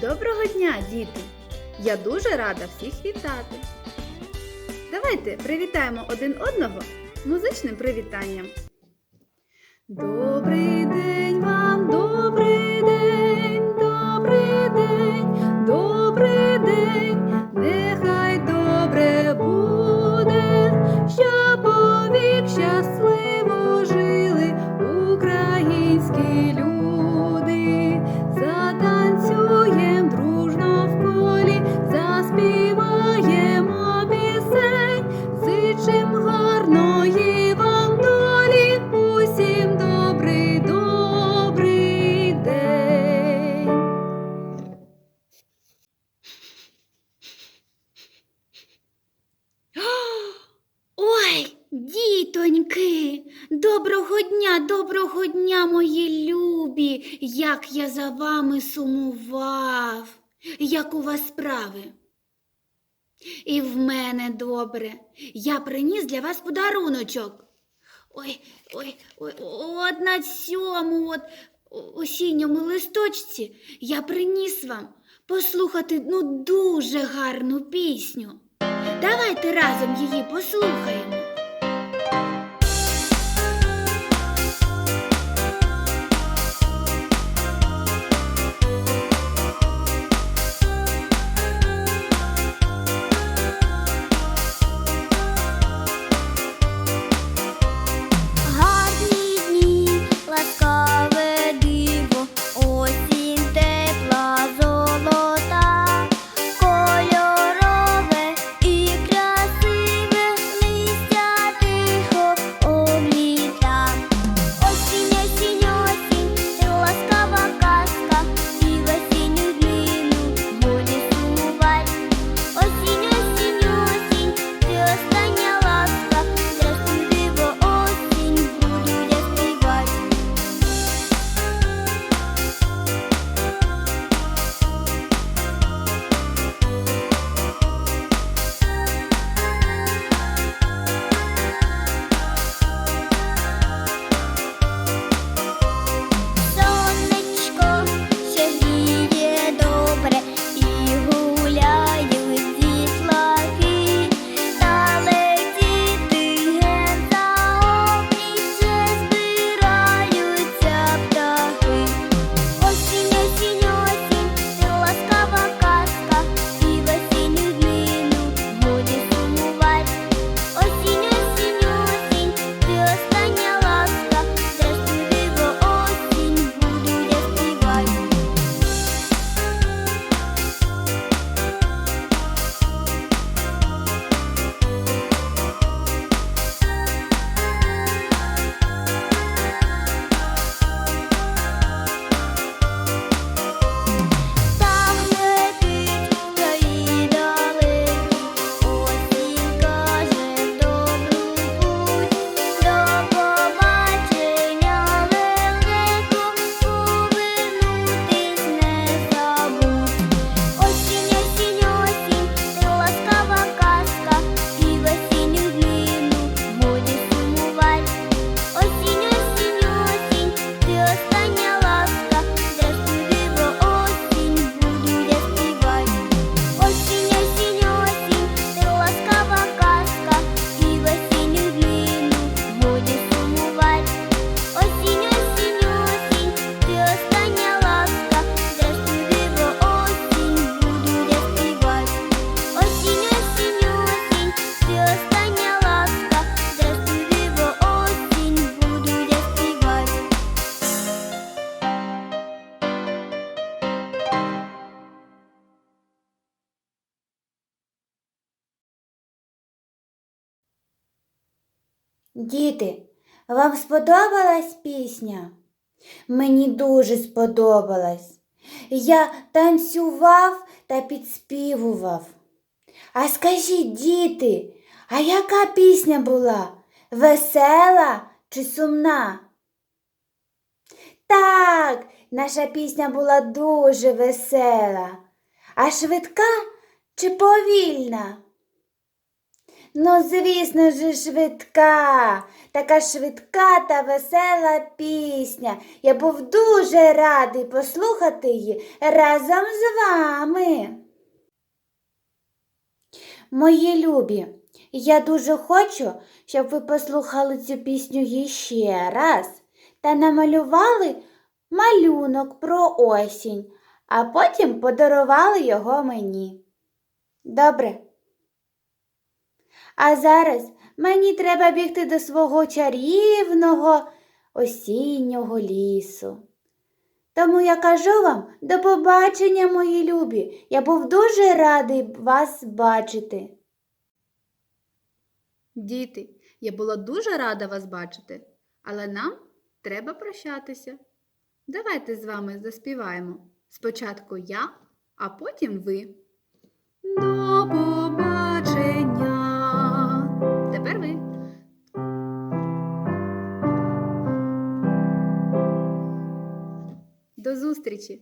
Доброго дня, діти! Я дуже рада всіх вітати. Давайте привітаємо один одного музичним привітанням. Добрий день вам, добрий день, дітоньки, доброго дня, доброго дня, мої любі, як я за вами сумував, як у вас справи. І в мене добре. Я приніс для вас подаруночок. Ой, ой, ой, от на цьому от осінньому листочці я приніс вам послухати ну дуже гарну пісню. Давайте разом її послухаємо. Діти, вам сподобалась пісня? Мені дуже сподобалась. Я танцював та підспівував. А скажіть, діти, а яка пісня була? Весела чи сумна? Так, наша пісня була дуже весела. А швидка чи повільна? Ну, звісно ж, швидка, така швидка та весела пісня. Я був дуже радий послухати її разом з вами. Мої любі, я дуже хочу, щоб ви послухали цю пісню ще раз та намалювали малюнок про осінь, а потім подарували його мені. Добре. А зараз мені треба бігти до свого чарівного осіннього лісу. Тому я кажу вам до побачення, мої любі. Я був дуже радий вас бачити. Діти, я була дуже рада вас бачити, але нам треба прощатися. Давайте з вами заспіваємо. Спочатку я, а потім ви. До зустрічі!